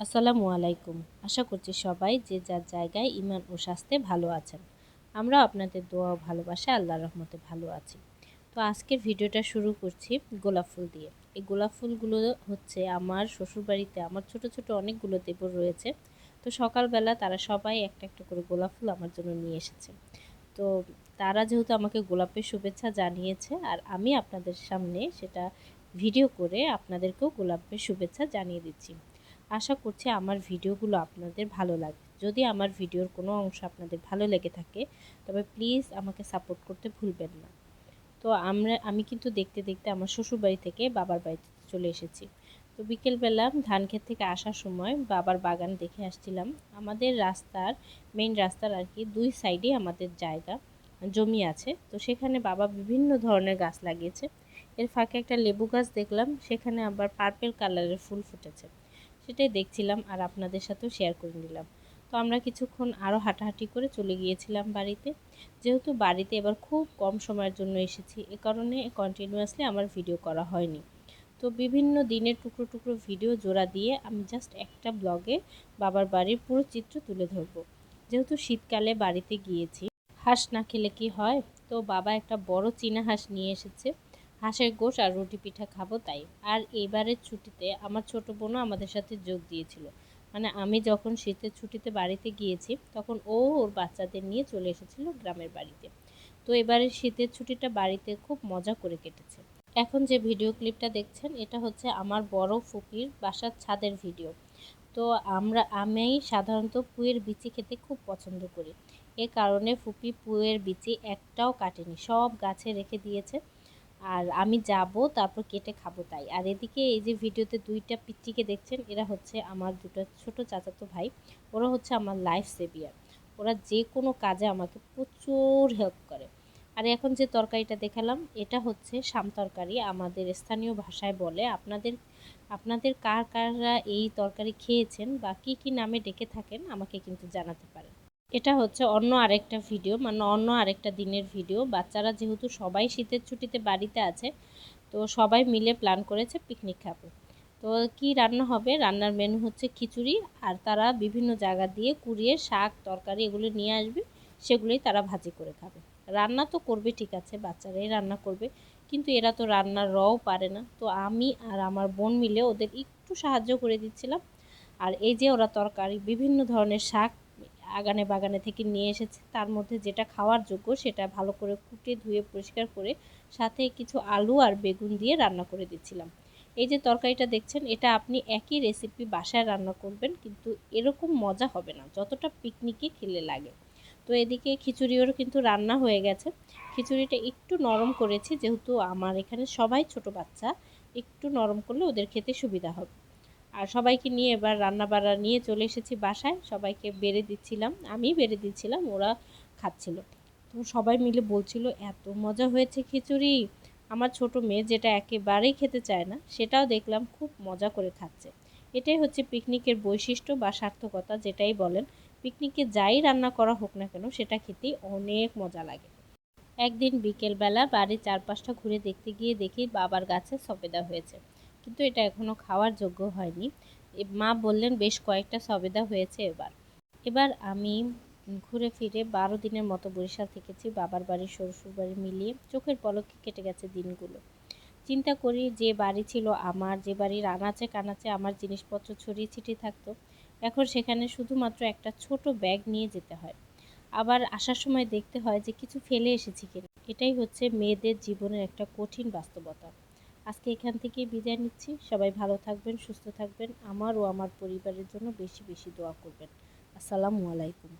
আসসালামু আলাইকুম। আশা করছি সবাই যে যার জায়গায় ইমান ও স্বাস্থ্যে ভালো আছেন। আমরা আপনাদের দোয়া ও ভালোবাসা আল্লাহ রহমতে ভালো আছি। তো আজকের ভিডিওটা শুরু করছি গোলাপ ফুল দিয়ে। এই গোলাপ ফুলগুলো হচ্ছে আমার শ্বশুরবাড়িতে আমার ছোট ছোট অনেকগুলো দেবর রয়েছে। তো সকালবেলা তারা সবাই একটা একটা করে গোলাপ ফুল আমার জন্য নিয়ে এসেছে। তো তারা যেহেতু আমাকে গোলাপের শুভেচ্ছা জানিয়েছে আর আমি আপনাদের সামনে সেটা ভিডিও করে আপনাদেরকেও গোলাপের শুভেচ্ছা জানিয়ে দিচ্ছি। আশা করছি আমার ভিডিওগুলো আপনাদের ভালো লাগবে। যদি আমার ভিডিওর কোনো অংশ আপনাদের ভালো লেগে থাকে, তবে প্লিজ আমাকে সাপোর্ট করতে ভুলবেন না। তো আমরা, আমি কিন্তু দেখতে দেখতে আমার শ্বশুরবাড়ি থেকে বাবার বাড়িতে চলে এসেছি। তো বিকেলবেলা ধান ক্ষেত থেকে আসার সময় বাবার বাগান দেখে আসছিলাম। আমাদের রাস্তার মেইন রাস্তার আর কি, দুই সাইডে আমাদের জায়গা, জমি আছে। তো সেখানে বাবা বিভিন্ন ধরনের গাছ লাগিয়েছে। এর ফাঁকে একটা লেবু গাছ দেখলাম, সেখানে আবার পার্পেল কালারের ফুল ফুটেছে। সেটাই দেখছিলাম আর আপনাদের সাথেও শেয়ার করে নিলাম। তো আমরা কিছুক্ষণ আরও হাঁটাহাঁটি করে চলে গিয়েছিলাম বাড়িতে। যেহেতু বাড়িতে এবার খুব কম সময়ের জন্য এসেছি, এ কারণে কন্টিনিউয়াসলি আমার ভিডিও করা হয়নি। তো বিভিন্ন দিনের টুকরো টুকরো ভিডিও জোড়া দিয়ে আমি জাস্ট একটা ব্লগে বাবার বাড়ির পুরো চিত্র তুলে ধরবো। যেহেতু শীতকালে বাড়িতে গিয়েছি, হাঁস না খেলে কি হয়? তো বাবা একটা বড় চীনা হাঁস নিয়ে এসেছে। হাঁসের গোশ আর রুটি পিঠা খাব তাই। আর এবারের ছুটিতে আমার ছোট বোনও আমাদের সাথে যোগ দিয়েছিল। মানে আমি যখন শীতের ছুটিতে বাড়িতে গিয়েছি, তখন ও ওর বাচ্চাদের নিয়ে চলে এসেছিল গ্রামের বাড়িতে। তো এবারে শীতের ছুটিটা বাড়িতে খুব মজা করে কেটেছে। এখন যে ভিডিও ক্লিপটা দেখছেন, এটা হচ্ছে আমার বড় ফুপির বাসার ছাদের ভিডিও। তো আমরা আমি সাধারণত পুয়ের বিচি খেতে খুব পছন্দ করি। এ কারণে ফুপি পুয়ের বিচি একটাও কাটেনি, সব গাছে রেখে দিয়েছে। আর আমি যাব, তারপর কেটে খাব তাই। আর এদিকে এই যে ভিডিওতে দুইটা পিচ্চিকে দেখছেন, এরা হচ্ছে আমার দুটো ছোট চাচাতো ভাই। ওরা হচ্ছে আমার লাইফ সেভিয়ার ওরা যে কোনো কাজে আমাকে প্রচুর হেল্প করে। আর এখন যে তরকারিটা দেখালাম, এটা হচ্ছে শাম তরকারি। আমাদের স্থানীয় ভাষায় বলে, আপনাদের আপনাদের কার কাররা এই তরকারি খেয়েছেন বা কী কী নামে ডেকে থাকেন, আমাকে কিন্তু জানাতে পারেন। এটা হচ্ছে অন্য আরেকটা ভিডিও মানে অন্য আরেকটা দিনের ভিডিও বাচ্চারা যেহেতু সবাই শীতের ছুটিতে বাড়িতে আছে, তো সবাই মিলে প্ল্যান করেছে পিকনিক খাব। তো কি রান্না হবে? রান্নার মেনু হচ্ছে খিচুড়ি, আর তারা বিভিন্ন জায়গা দিয়ে কুড়িয়ে শাক, তরকারি এগুলো নিয়ে আসবে, সেগুলোই তারা ভাজি করে খাবে। রান্না তো করবে, ঠিক আছে, বাচ্চারাই রান্না করবে, কিন্তু এরা তো রান্নার রও পারে না। তো আমি আর আমার বোন মিলে ওদের একটু সাহায্য করে দিচ্ছিলাম। আর এই যে ওরা তরকারি, বিভিন্ন ধরনের শাক আগানে বাগানে থেকে নিয়ে এসেছে। তার মধ্যে যেটা খাওয়ার যোগ্য সেটা ভালো করে কুটে, ধুয়ে, পরিষ্কার করে সাথে কিছু আলু আর বেগুন দিয়ে রান্না করে দিচ্ছিলাম। এই যে তরকারিটা দেখছেন, এটা আপনি একই রেসিপি বাসায় রান্না করবেন, কিন্তু এরকম মজা হবে না, যতটা পিকনিকে খেলে লাগে। তো এদিকে খিচুড়িও কিন্তু রান্না হয়ে গেছে। খিচুড়িটা একটু নরম করেছি, যেহেতু আমার এখানে সবাই ছোট বাচ্চা, একটু নরম করলে ওদের খেতে সুবিধা হবে। আর সবাইকে নিয়ে এবার রান্না বাড়া নিয়ে চলে এসেছি বাসায়। সবাইকে বেড়ে দিচ্ছিলাম, আমি বেড়ে দিচ্ছিলাম, ওরা খাচ্ছিল। তো সবাই মিলে বলছিল, এত মজা হয়েছে খিচুড়ি। আমার ছোট মেয়ে যেটা একেবারেই খেতে চায় না, সেটাও দেখলাম খুব মজা করে খাচ্ছে। এটাই হচ্ছে পিকনিকের বৈশিষ্ট্য বা সার্থকতা, যেটাই বলেন। পিকনিকে যাই রান্না করা হোক না কেন, সেটা খেতেই অনেক মজা লাগে। একদিন বিকেলবেলা বাড়ির চারপাশটা ঘুরে দেখতে গিয়ে দেখি বাবার গাছে সবেদা হয়েছে। কিন্তু এটা এখনও খাওয়ার যোগ্য হয়নি। মা বললেন, বেশ কয়েকটা সবেদা হয়েছে এবার। এবার আমি ঘুরে ফিরে বারো দিনের মতো বরিশাল থেকেছি বাবার বাড়ি, শ্বশুর বাড়ি মিলিয়ে। চোখের পলকে কেটে গেছে দিনগুলো। চিন্তা করি যে বাড়ি ছিল আমার, যে বাড়ির আনাচে কানাচে আমার জিনিসপত্র ছড়িয়ে ছিটিয়ে থাকতো, এখন সেখানে শুধুমাত্র একটা ছোট ব্যাগ নিয়ে যেতে হয়। আবার আসার সময় দেখতে হয় যে কিছু ফেলে এসেছি কিনা। এটাই হচ্ছে মেয়েদের জীবনের একটা কঠিন বাস্তবতা। আজকে এখান থেকে বিদায় নিচ্ছি। সবাই ভালো থাকবেন, সুস্থ থাকবেন। আমার ও আমার পরিবারের জন্য বেশি বেশি দোয়া করবেন। আসসালামু আলাইকুম।